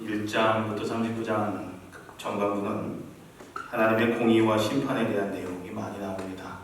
1장부터 39장 전반부는 하나님의 공의와 심판에 대한 내용이 많이 나옵니다.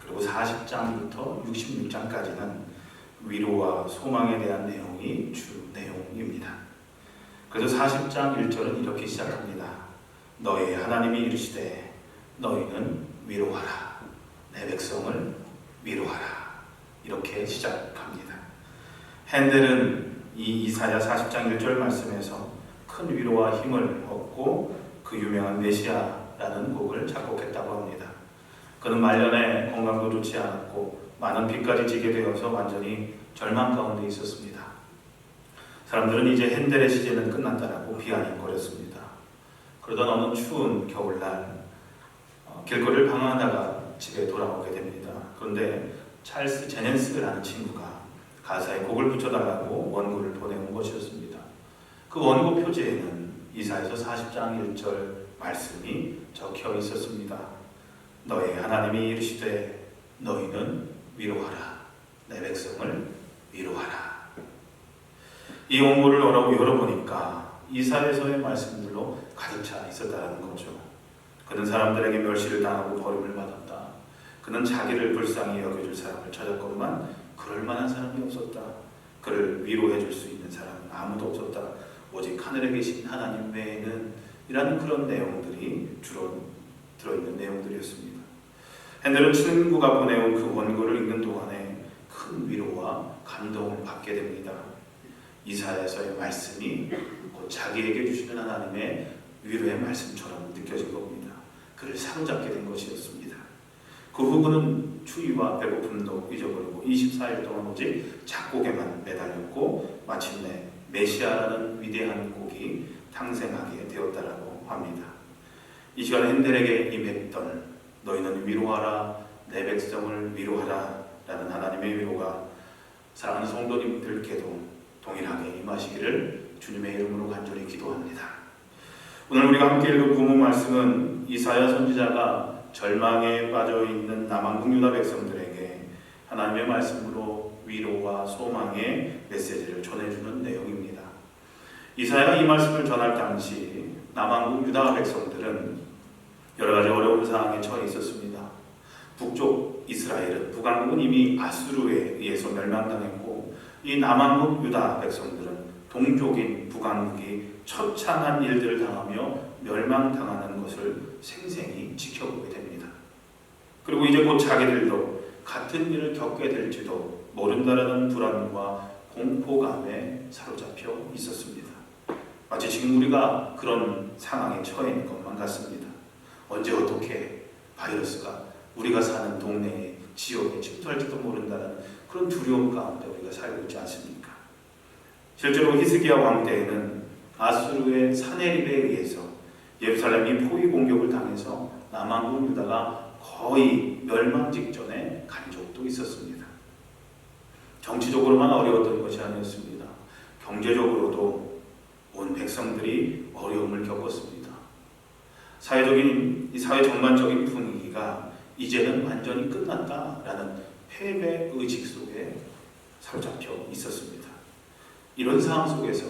그리고 40장부터 66장까지는 위로와 소망에 대한 내용이 주 내용입니다. 그래서 40장 1절은 이렇게 시작합니다. 너희 하나님이 이르시되 너희는 위로하라. 내 백성을 위로하라. 이렇게 시작합니다. 핸델은 이 이사야 40장 1절 말씀에서 큰 위로와 힘을 얻고 그 유명한 메시아라는 곡을 작곡했다고 합니다. 그는 말년에 건강도 좋지 않았고 많은 빚까지 지게 되어서 완전히 절망 가운데 있었습니다. 사람들은 이제 핸델의 시제는 끝났다라고 비아냥거렸습니다. 그러던 어느 추운 겨울날 어, 길거리를 방황하다가 집에 돌아오게 됩니다. 그런데 찰스 제넨스라는 친구가 가사에 곡을 붙여달라고 원고를 보내온 것이었습니다. 그 원고 표지에는 이사에서 40장 1절 말씀이 적혀 있었습니다. 너희 하나님이 이르시되 너희는 위로하라 내 백성을 위로하라 이 원고를 열어보니까 이사에서의 말씀들로 가득 차 있었다는 거죠. 그는 사람들에게 멸시를 당하고 버림을 받았다. 그는 자기를 불쌍히 여겨줄 사람을 찾았건만 그럴 만한 사람이 없었다. 그를 위로해 줄 수 있는 사람은 아무도 없었다. 오직 하늘에 계신 하나님 외에는 이라는 그런 내용들이 주로 들어있는 내용들이었습니다. 핸델은 친구가 보내온 그 원고를 읽는 동안에 큰 위로와 감동을 받게 됩니다. 이사야서의 말씀이 곧 자기에게 주시는 하나님의 위로의 말씀처럼 느껴진 겁니다. 그를 사로잡게 된 것이었습니다. 그 후보는 추위와 배고픔도 잊어버리고 24일 동안 오직 작곡에만 매달렸고 마침내 메시아라는 위대한 곡이 탄생하게 되었다라고 합니다. 이 시간 핸델에게 임했던 너희는 위로하라 내 백성을 위로하라 라는 하나님의 위로가 사랑하는 성도님들께도 동일하게 임하시기를 주님의 이름으로 간절히 기도합니다. 오늘 우리가 함께 읽은 부모 말씀은 이사야 선지자가 절망에 빠져 있는 남한국 유다 백성들에게 하나님의 말씀으로 위로와 소망의 메시지를 전해주는 내용입니다. 이사야가 이 말씀을 전할 당시 남한국 유다 백성들은 여러 가지 어려운 상황에 처해 있었습니다. 북쪽 이스라엘은 북왕국은 이미 아수르에 의해서 멸망당했고 이 남한국 유다 백성들은 동족인 북왕국이 처참한 일들을 당하며 멸망당하는 것을 생생히 지켜보게 됩니다. 그리고 이제 곧 자기들도 같은 일을 겪게 될지도 모른다라는 불안과 공포감에 사로잡혀 있었습니다. 마치 지금 우리가 그런 상황에 처해 있는 것만 같습니다. 언제 어떻게 바이러스가 우리가 사는 동네에 지역에 침투할지도 모른다는 그런 두려움 가운데 우리가 살고 있지 않습니까? 실제로 히스기야 왕 때에는 아수르의 사네립에 의해서 예루살렘이 포위 공격을 당해서 남한국 유다가 거의 멸망 직전에 간 적도 있었습니다. 정치적으로만 어려웠던 것이 아니었습니다. 경제적으로도 온 백성들이 어려움을 겪었습니다. 사회적인 이 사회 전반적인 분위기가 이제는 완전히 끝났다라는 패배 의식 속에 사로잡혀 있었습니다. 이런 상황 속에서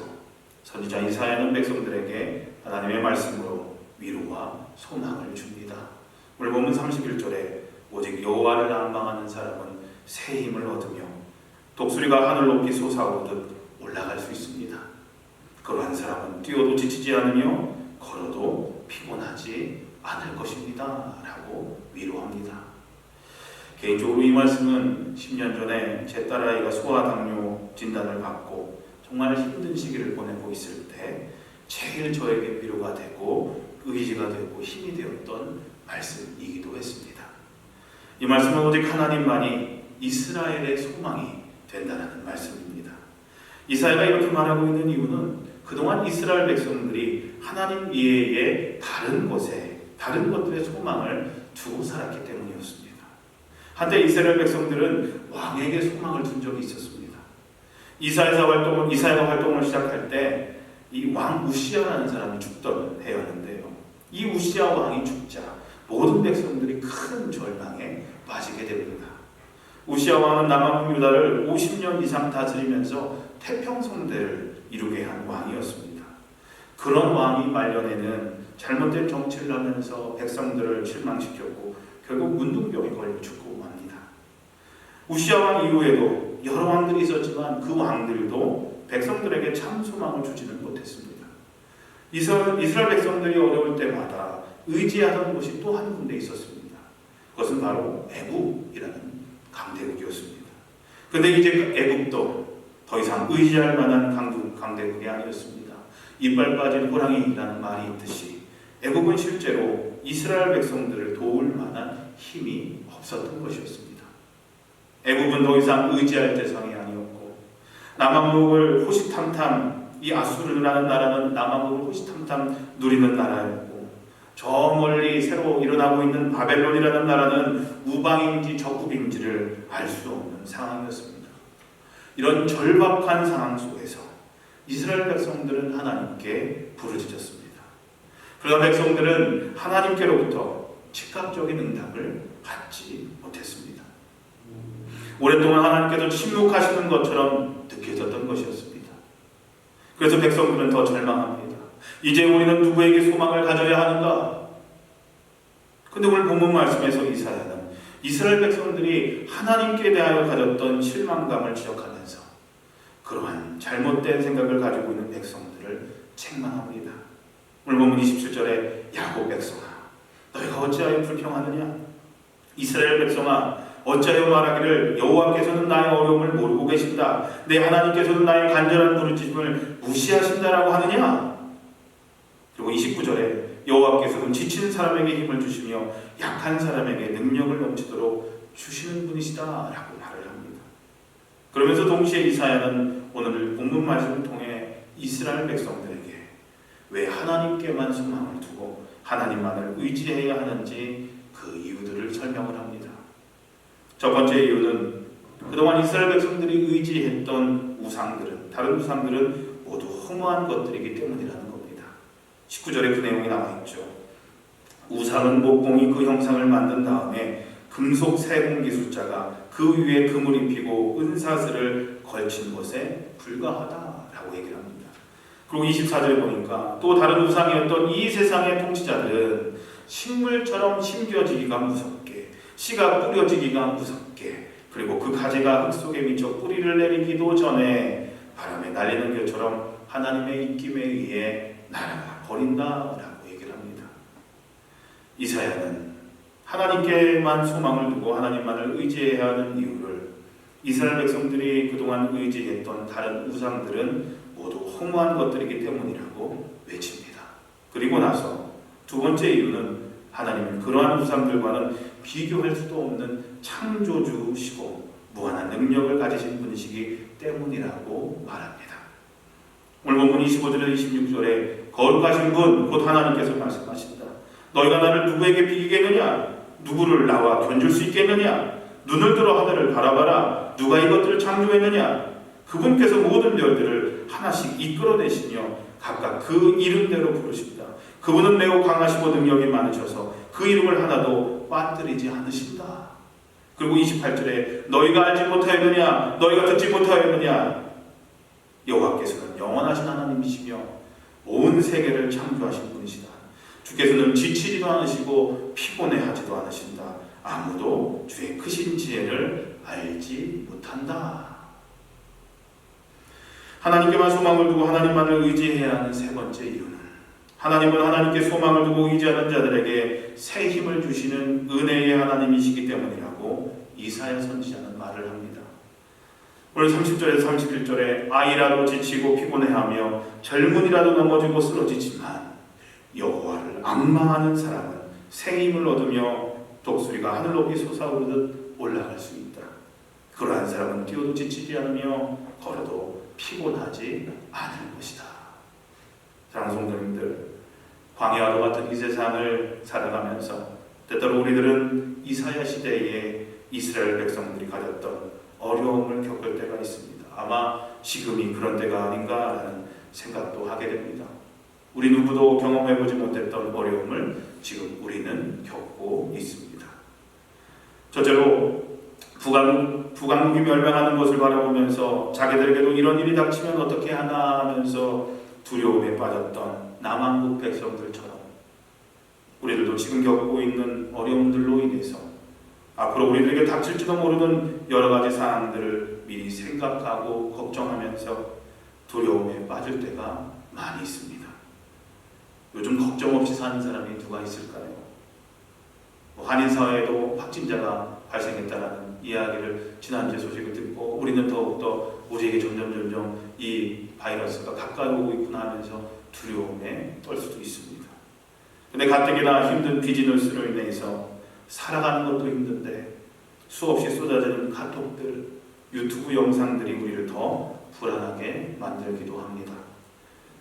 선지자 이사야는 백성들에게 하나님의 말씀으로 위로와 소망을 줍니다. 오늘 보면 31절에 오직 여호와를 낭망하는 사람은 새 힘을 얻으며 독수리가 하늘 높이 솟아오르듯 올라갈 수 있습니다. 그러한 사람은 뛰어도 지치지 않으며 걸어도 피곤하지 않을 것입니다. 라고 위로합니다. 개인적으로 이 말씀은 10년 전에 제 딸아이가 소아당뇨 진단을 받고 정말 힘든 시기를 보내고 있을 때 제일 저에게 위로가 되고 의지가 되고 힘이 되었던 말씀이기도 했습니다. 이 말씀은 오직 하나님만이 이스라엘의 소망이 된다는 말씀입니다. 이사야가 이렇게 말하고 있는 이유는 그동안 이스라엘 백성들이 하나님 이외에 다른 곳에 다른 것들의 소망을 두고 살았기 때문이었습니다. 한때 이스라엘 백성들은 왕에게 소망을 둔 적이 있었습니다. 이사야가 활동을 이사야가 활동을 시작할 때 이 왕 우시아라는 사람이 죽던 해였는데요. 이 우시아 왕이 죽자 모든 백성들이 큰 절망에 빠지게 됩니다. 우시아 왕은 남한 유다를 50년 이상 다스리면서 태평성대를 이루게 한 왕이었습니다. 그런 왕이 말년에는 잘못된 정치를 하면서 백성들을 실망시켰고 결국 문둥병에 걸려 죽고 맙니다. 우시아 왕 이후에도 여러 왕들이 있었지만 그 왕들도 백성들에게 참 소망을 주지는 못했습니다. 이스라엘, 이스라엘 백성들이 어려울 때마다 의지하던 곳이 또 한 군데 있었습니다. 그것은 바로 애굽이라는 강대국이었습니다. 근데 이제 애굽도 더 이상 의지할 만한 강국, 강대국이 아니었습니다. 이빨 빠진 호랑이라는 말이 있듯이 애굽은 실제로 이스라엘 백성들을 도울 만한 힘이 없었던 것이었습니다. 애굽은 더 이상 의지할 대상이 남왕국을 호시탐탐 이 아수르라는 나라는 남왕국을 호시탐탐 누리는 나라였고 저 멀리 새로 일어나고 있는 바벨론이라는 나라는 우방인지 적국인지를 알 수 없는 상황이었습니다. 이런 절박한 상황 속에서 이스라엘 백성들은 하나님께 부르짖었습니다. 그러나 백성들은 하나님께로부터 즉각적인 응답을 받지 못했습니다. 오랫동안 하나님께서 침묵하시는 것처럼 느껴졌던 것이었습니다. 그래서 백성들은 더 절망합니다. 이제 우리는 누구에게 소망을 가져야 하는가? 근데 오늘 본문 말씀에서 이사야는 이스라엘 백성들이 하나님께 대하여 가졌던 실망감을 지적하면서 그러한 잘못된 생각을 가지고 있는 백성들을 책망합니다. 오늘 본문 27절에 야곱 백성아 너희가 어찌하여 불평하느냐 이스라엘 백성아 어찌하여 말하기를 여호와께서는 나의 어려움을 모르고 계신다 내 하나님께서는 나의 간절한 부르짖음을 무시하신다라고 하느냐 그리고 29절에 여호와께서는 지친 사람에게 힘을 주시며 약한 사람에게 능력을 넘치도록 주시는 분이시다라고 말을 합니다. 그러면서 동시에 이사야는 오늘 본문 말씀을 통해 이스라엘 백성들에게 왜 하나님께만 소망을 두고 하나님만을 의지해야 하는지 그 이유들을 설명을 합니다. 첫 번째 이유는 그동안 이스라엘 백성들이 의지했던 우상들은 다른 우상들은 모두 허무한 것들이기 때문이라는 겁니다. 19절에 그 내용이 나와 있죠. 우상은 목공이 그 형상을 만든 다음에 금속 세공기 숫자가 그 위에 금을 입히고 은사슬을 걸친 것에 불과하다라고 얘기를 합니다. 그리고 24절에 보니까 또 다른 우상이었던 이 세상의 통치자들은 식물처럼 심겨지기가 무섭게 씨가 뿌려지기가 무섭게 그리고 그 가지가 흙 속에 미쳐 뿌리를 내리기도 전에 바람에 날리는 것처럼 하나님의 입김에 의해 날아가 버린다라고 얘기를 합니다. 이사야는 하나님께만 소망을 두고 하나님만을 의지해야 하는 이유를 이스라엘 백성들이 그동안 의지했던 다른 우상들은 모두 허무한 것들이기 때문이라고 외칩니다. 그리고 나서 두 번째 이유는 하나님은 그러한 우상들과는 비교할 수도 없는 창조주시고 무한한 능력을 가지신 분이시기 때문이라고 말합니다. 오늘 본문 25절에서 26절에 거룩하신 분, 곧 하나님께서 말씀하신다. 너희가 나를 누구에게 비기겠느냐? 누구를 나와 견줄 수 있겠느냐? 눈을 들어 하늘을 바라봐라. 누가 이것들을 창조했느냐? 그분께서 모든 별들을 하나씩 이끌어내시며 각각 그 이름대로 부르십니다. 그분은 매우 강하시고 능력이 많으셔서 그 이름을 하나도 빠뜨리지 않으신다. 그리고 28절에 너희가 알지 못하였느냐? 너희가 듣지 못하였느냐? 여호와께서는 영원하신 하나님이시며 온 세계를 창조하신 분이시다. 주께서는 지치지도 않으시고 피곤해하지도 않으신다. 아무도 주의 크신 지혜를 알지 못한다. 하나님께만 소망을 두고 하나님만을 의지해야 하는 세 번째 이유는 하나님은 하나님께 소망을 두고 의지하는 자들에게 새 힘을 주시는 은혜의 하나님이시기 때문이라고 이사야 선지자는 말을 합니다. 오늘 30절에서 31절에 아이라도 지치고 피곤해하며 젊은이라도 넘어지고 쓰러지지만 여호와를 악망하는 사람은 새 힘을 얻으며 독수리가 하늘 높이 솟아오르듯 올라갈 수 있다. 그러한 사람은 뛰어도 지치지 않으며 걸어도 피곤하지 않을 것이다. 성도님들, 광야와 같은 이 세상을 살아가면서 때때로 우리들은 이사야 시대에 이스라엘 백성들이 가졌던 어려움을 겪을 때가 있습니다. 아마 지금이 그런 때가 아닌가라는 생각도 하게 됩니다. 우리 누구도 경험해보지 못했던 어려움을 지금 우리는 겪고 있습니다. 첫째로 북한, 북한국이 멸망하는 것을 바라보면서 자기들에게도 이런 일이 닥치면 어떻게 하나 하면서 두려움에 빠졌던 남한국 백성들처럼 우리들도 지금 겪고 있는 어려움들로 인해서 앞으로 우리들에게 닥칠지도 모르는 여러 가지 사항들을 미리 생각하고 걱정하면서 두려움에 빠질 때가 많이 있습니다. 요즘 걱정 없이 사는 사람이 누가 있을까요? 뭐 한인 사회에도 확진자가 발생했다라는 이야기를 지난주에 소식을 듣고 우리는 더욱더 우리에게 점점 점점 이 바이러스가 가까이 오고 있구나 하면서 두려움에 떨 수도 있습니다. 근데 가뜩이나 힘든 비즈니스로 인해서 살아가는 것도 힘든데 수없이 쏟아지는 카톡들, 유튜브 영상들이 우리를 더 불안하게 만들기도 합니다.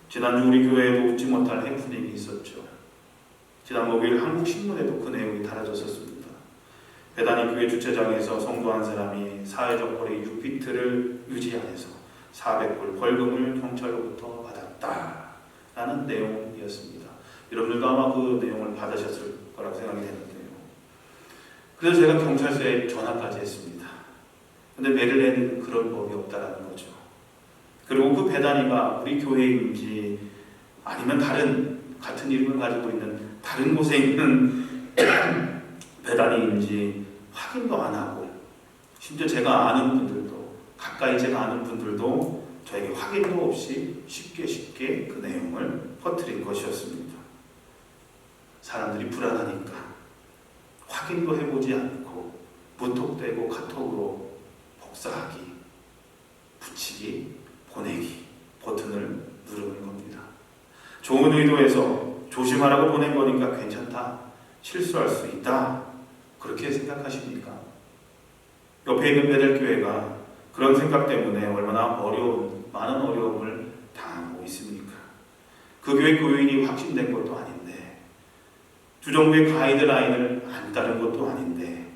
지난주 우리 교회에도 웃지 못할 해프닝이 있었죠. 지난 목요일 한국신문에도 그 내용이 달아졌었습니다. 배단이 교회 주차장에서 성도 한 사람이 사회적 거리 6피트를 유지 안 해서 400불 벌금을 경찰로부터 받았다 라는 내용이었습니다. 여러분들도 아마 그 내용을 받으셨을 거라고 생각이 되는데요. 그래서 제가 경찰서에 전화까지 했습니다. 근데 메릴랜드는 그런 법이 없다라는 거죠. 그리고 그 배단이가 우리 교회인지 아니면 다른 같은 이름을 가지고 있는 다른 곳에 있는 배단이인지 확인도 안 하고 심지어 제가 아는 분들도 가까이 제가 아는 분들도 저에게 확인도 없이 쉽게 쉽게 그 내용을 퍼뜨린 것이었습니다. 사람들이 불안하니까 확인도 해보지 않고 무턱대고 카톡으로 복사하기, 붙이기, 보내기 버튼을 누르는 겁니다. 좋은 의도에서 조심하라고 보낸 거니까 괜찮다. 실수할 수 있다. 그렇게 생각하십니까? 옆에 있는 베델교회가 그런 생각 때문에 얼마나 어려운, 많은 어려움을 당하고 있습니까? 그 교회 교인이 확진된 것도 아닌데, 주정부의 가이드라인을 안 따른 것도 아닌데,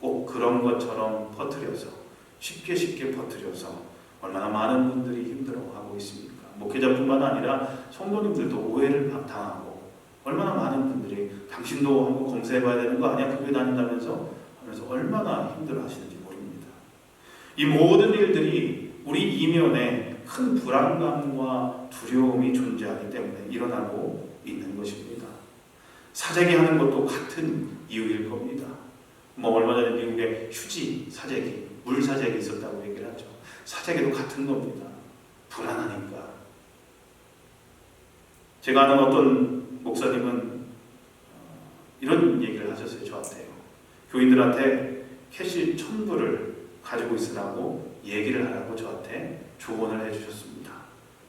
꼭 그런 것처럼 퍼뜨려서, 쉽게 쉽게 퍼뜨려서, 얼마나 많은 분들이 힘들어하고 있습니까? 목회자뿐만 아니라 성도님들도 오해를 당하고, 얼마나 많은 분들이 당신도 한번 검사해봐야 되는 거 아니야? 그게 다닌다면서 하면서 얼마나 힘들어하시는지 모릅니다. 이 모든 일들이 우리 이면에 큰 불안감과 두려움이 존재하기 때문에 일어나고 있는 것입니다. 사재기 하는 것도 같은 이유일 겁니다. 뭐 얼마 전에 미국에 휴지 사재기, 물 사재기 있었다고 얘기를 하죠. 사재기도 같은 겁니다. 불안하니까. 제가 아는 어떤 목사님은 어, 이런 얘기를 하셨어요. 저한테요. 교인들한테 캐시 천불을 가지고 있으라고 얘기를 하라고 저한테 조언을 해주셨습니다.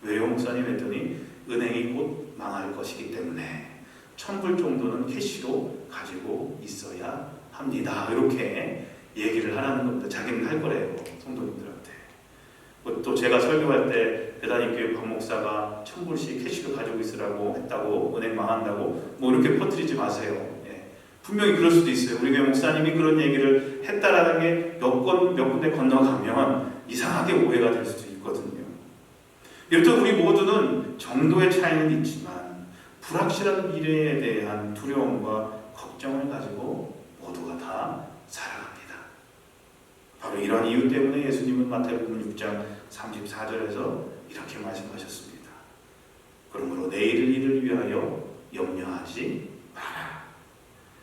왜요, 목사님? 했더니 은행이 곧 망할 것이기 때문에 천불 정도는 캐시로 가지고 있어야 합니다. 이렇게 얘기를 하라는 겁니다. 자기는 할 거래요, 성도님들한테. 뭐또 제가 설교할 때 대단히 박 목사가 천불씩 캐시를 가지고 있으라고 했다고 은행 망한다고 뭐 이렇게 퍼뜨리지 마세요. 예. 분명히 그럴 수도 있어요. 우리 교회 목사님이 그런 얘기를 했다라는 게 몇 군데 건너가면 이상하게 오해가 될 수도 있거든요. 이렇듯 우리 모두는 정도의 차이는 있지만 불확실한 미래에 대한 두려움과 걱정을 가지고 모두가 다 살아갑니다. 바로 이러한 이유 때문에 예수님은 마태복음 6장 34절에서 이렇게 말씀하셨습니다. 그러므로 내일 일을 위하여 염려하지 마라.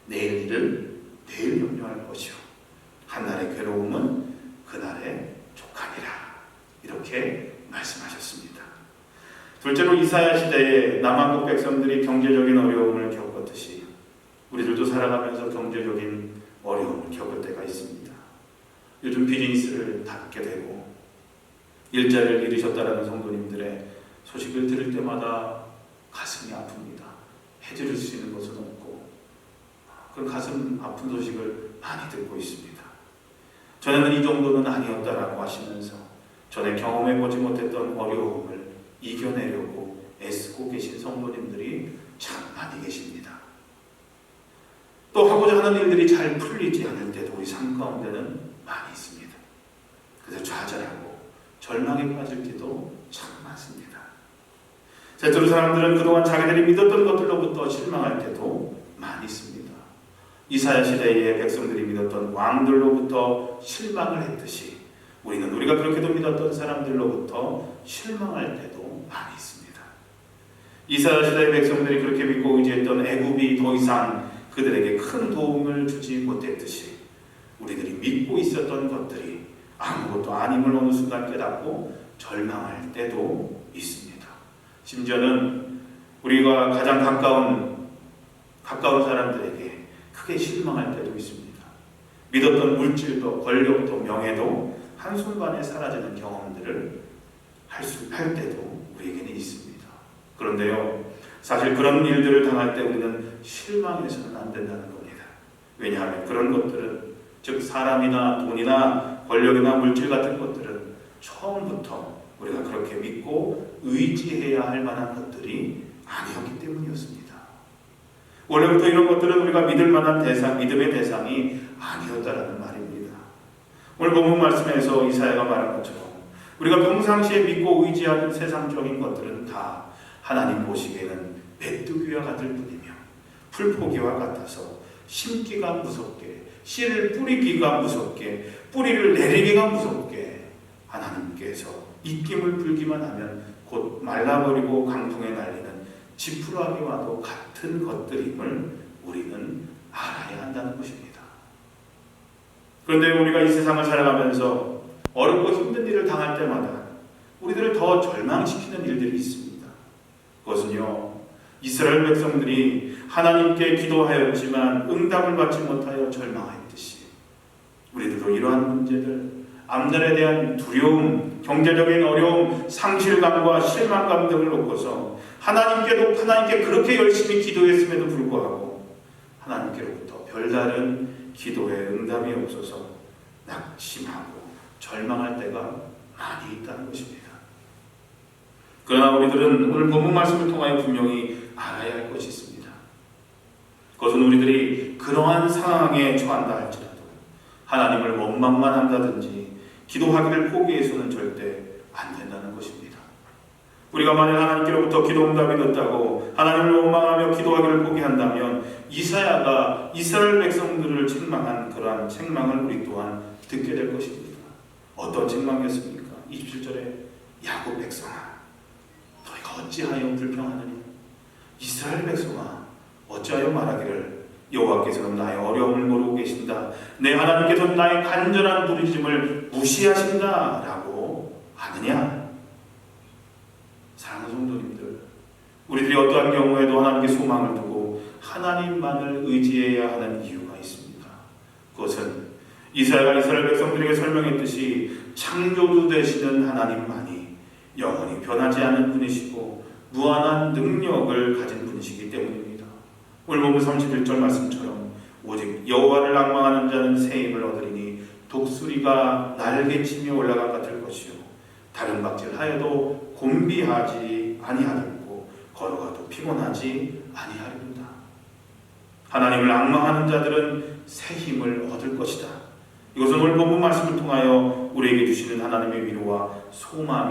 내일 일을 내일 염려할 것이요. 한날의 괴로움은 그날의 족하니라. 이렇게 말씀하셨습니다. 둘째로 이사야 시대에 남한국 백성들이 경제적인 어려움을 겪었듯이 우리들도 살아가면서 경제적인 어려움을 겪을 때가 있습니다. 요즘 비즈니스를 닫게 되고 일자리를 잃으셨다라는 성도님들의 소식을 들을 때마다 가슴이 아픕니다. 해드릴 수 있는 것은 그런 가슴 아픈 소식을 많이 듣고 있습니다. 전에는 이 정도는 아니었다라고 하시면서 전에 경험해보지 못했던 어려움을 이겨내려고 애쓰고 계신 성도님들이 참 많이 계십니다. 또 하고자 하는 일들이 잘 풀리지 않을 때도 우리 삶 가운데는 많이 있습니다. 그래서 좌절하고 절망에 빠질 때도 참 많습니다. 셋째로 사람들은 그동안 자기들이 믿었던 것들로부터 실망할 때도 많이 있습니다. 이사야 시대의 백성들이 믿었던 왕들로부터 실망을 했듯이 우리는 우리가 그렇게도 믿었던 사람들로부터 실망할 때도 많이 있습니다. 이스라엘 시대의 백성들이 그렇게 믿고 의지했던 애굽이 더 이상 그들에게 큰 도움을 주지 못했듯이 우리들이 믿고 있었던 것들이 아무것도 아님을 어느 순간 깨닫고 절망할 때도 있습니다. 심지어는 우리가 가장 가까운 가까운 사람들에게 크게 실망할 때도 있습니다. 믿었던 물질도 권력도 명예도 한순간에 사라지는 경험들을 할, 수, 할 때도 우리에게는 있습니다. 그런데요, 사실 그런 일들을 당할 때 우리는 실망해서는 안 된다는 겁니다. 왜냐하면 그런 것들은 즉 사람이나 돈이나 권력이나 물질 같은 것들은 처음부터 우리가 그렇게 믿고 의지해야 할 만한 것들이 아니었기 때문이었습니다. 원래부터 이런 것들은 우리가 믿을 만한 대상, 믿음의 대상이 아니었다라는 말입니다. 오늘 본문 말씀에서 이사야가 말한 것처럼 우리가 평상시에 믿고 의지하는 세상적인 것들은 다 하나님 보시기에는 메뚜기와 같을 뿐이며 풀포기와 같아서 심기가 무섭게 씨를 뿌리기가 무섭게 뿌리를 내리기가 무섭게 하나님께서 입김을 불기만 하면 곧 말라버리고 강풍에 날리는 지푸라기와도 같 은 것들임을 우리는 알아야 한다는 것입니다. 그런데 우리가 이 세상을 살아가면서 어렵고 힘든 일을 당할 때마다 우리들을 더 절망시키는 일들이 있습니다. 그것은요, 이스라엘 백성들이 하나님께 기도하였지만 응답을 받지 못하여 절망했듯이 우리들도 이러한 문제들, 앞날에 대한 두려움, 경제적인 어려움, 상실감과 실망감 등을 놓고서 하나님께도 하나님께 그렇게 열심히 기도했음에도 불구하고 하나님께로부터 별다른 기도의 응답이 없어서 낙심하고 절망할 때가 많이 있다는 것입니다. 그러나 우리들은 오늘 본문 말씀을 통하여 분명히 알아야 할 것이 있습니다. 그것은 우리들이 그러한 상황에 처한다 할지라도 하나님을 원망만 한다든지 기도하기를 포기해서는 절대 안 된다는 것입니다. 우리가 만약 하나님께로부터 기도 응답이 늦다고 하나님을 원망하며 기도하기를 포기한다면 이사야가 이스라엘 백성들을 책망한 그러한 책망을 우리 또한 듣게 될 것입니다. 어떤 책망이었습니까? 27절에 야곱 백성아 너희가 어찌하여 불평하느냐 이스라엘 백성아 어찌하여 말하기를 여호와께서는 나의 어려움을 모르고 계신다 내 하나님께서는 나의 간절한 부르짖음을 무시하신다라고 하느냐 사랑하는 성도님들 우리들이 어떠한 경우에도 하나님께 소망을 두고 하나님만을 의지해야 하는 이유가 있습니다 그것은 이스라엘 이스라엘 백성들에게 설명했듯이 창조주 되시는 하나님만이 영원히 변하지 않은 분이시고 무한한 능력을 가진 분이시기 때문입니다. 오늘 본문 31절 말씀처럼 오직 여호와를 악망하는 자는 새 힘을 얻으리니 독수리가 날개치며 올라간 같을 것이요 다른 박질하여도 곤비하지 아니하겠고 걸어가도 피곤하지 아니하리로다. 하나님을 악망하는 자들은 새 힘을 얻을 것이다. 이것은 오늘 본문 말씀을 통하여 우리에게 주시는 하나님의 위로와 소망의